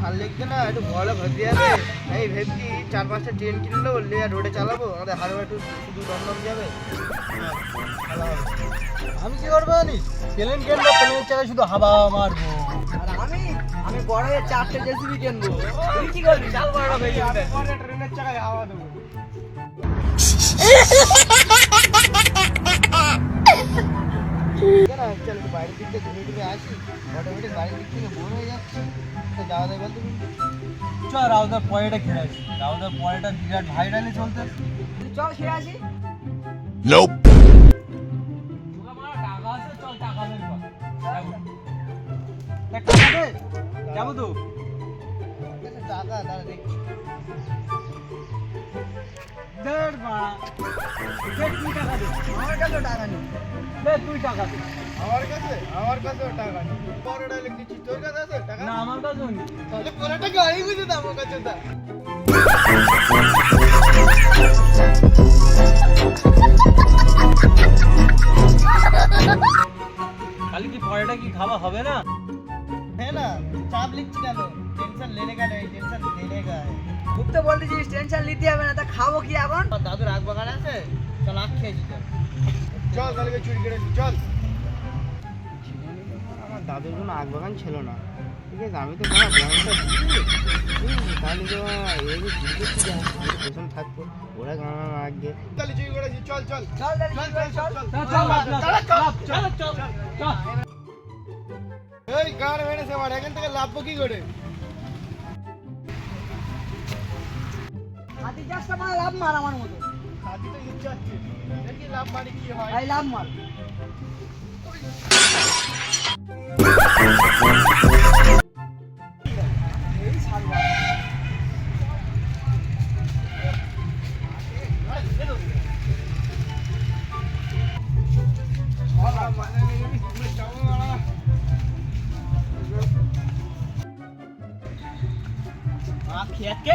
ভালো লাগছে না একটু বড় ভর্তি যাবে এই ভেবছি চার পাঁচটা ট্রেন কিনলো আর রোডে চালাবো আমাদের হাড়ে একটু শুধু দমদম যাবে। হবে। আমি কি করব জানিস? প্লেন কিনবো প্লেনের চাকায় শুধু হাওয়া মারবো। আর আমি আমি বড় চারটে জেসিবি কিনবো। তুই কি করবি? চাল বড় হয়ে যাবে। ট্রেনের চাকায় হাওয়া দেবো। চল বাইরের দিক থেকে ঘুরে ঘুরে আসি। অটোমেটিক বাড়ির দিক থেকে বোর হয়ে যাচ্ছে। তো যাওয়া যায় বলতে চ রাউদার পয়েটা খেয়ে আসি। রাউদার পয়েটা বিরাট ভাইরালি চলতে চল খেয়ে আসি। দে। যাব তো। টাকা দাঁড়া দেখছি। দেড় টাকা দে। আমার কাছে টাকা নেই। তুই টাকা দে। আমার কাছে আমার কাছে টাকা পরোটা লিখছি তোর কাছে টাকা? আমার কাছে নেই। তাহলে আমার কাছে? দা কালকে কি পরোটা কি খাওয়া হবে না? হ্যাঁ না চাপ লিখছি কেন? টেনশন লেনে গেলে টেনশন লেনে গেলে। খুব তো বলতেছিস টেনশন নিতে হবে না তা খাব কি এখন? দাদু রাগ বাগান আছে চল আখ খেয়েছি চল চল তাহলে চুরি করে চল আমার দাদুর কোনো আগ বাগান ছিল না ঠিক আছে আমি তো কোনো গ্রামটা তাহলে তো এই যে চুরি পেছন থাকব ওরা গান আগে তাহলে চুরি করেছি চল চল চল তাহলে চল চল চল চল চল চল চল চল চল চল এই গান মেরেছে আমার এখান থেকে লাভবো কি করে হাতি চাষটা মানে লাভ মার আমার মতো আমি তো ইনচার্জ দেখি লাভ মানে কি হয় আই লাভ মার खेत के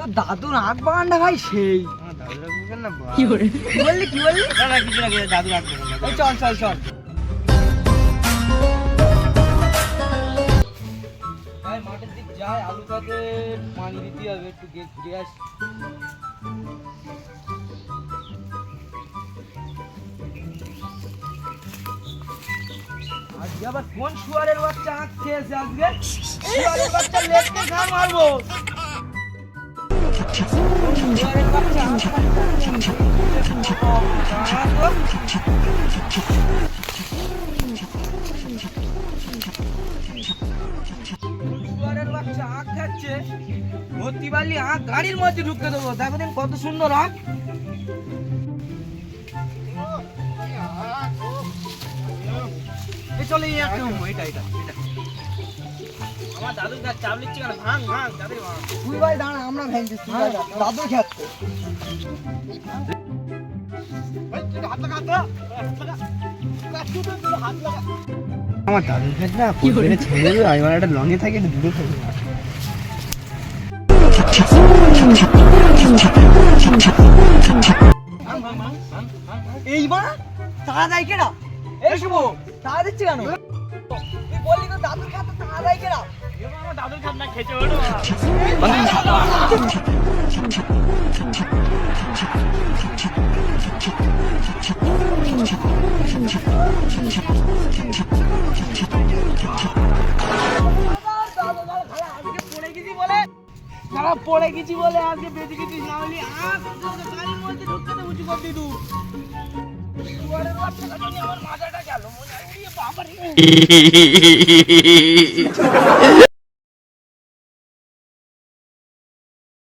তো দাদুর আগ বাগানটা ভাই সেই। আমার দাদুরা না কি বললি কি বললি? না না কিছু না কিছু দাদু রাখবে এই চল চল চল। ভাই মাঠের দিক যায় আলু চাষে পানি দিতে হবে একটু গিয়ে ঘুরে আসি। আজকে আবার কোন শুয়ারের বাচ্চা আঁক খেয়েছে আজকে? শুয়ারের বাচ্চা লেটকে ঘা মারবো। আখ খাচ্ছে। ভর্তি পারলি আখ গাড়ির মধ্যে ঢুকতে দেবো। দেখো দিন কত সুন্দর আখ। চলে এটা এটা এটা। আমার দাদু দেখ চাপ লিখছি কেন? ভাঙ ভাঙ দাদু ভাঙ। তুই ভাই দাঁড়া আমরা ভাই দাদুর খেতে আমার দাদুর কাছে না কোথায় ছেড়ে দেবে আমি আমার একটা লঙে থাকি একটু দূরে থাকি। এইবার? তারা দেয় কেনা এই শুভ। তারা দিচ্ছে কেন? তুই বললি তো দাদুর খাতে তারা দেয় কেনা সারা পড়ে গেছি বলে আজকে বেঁচে গেছিস না হলে আজ তোকে গাড়ির মধ্যে ঢুকতে তো উঁচু করে দিদু আমার মাথাটা গেল বাবা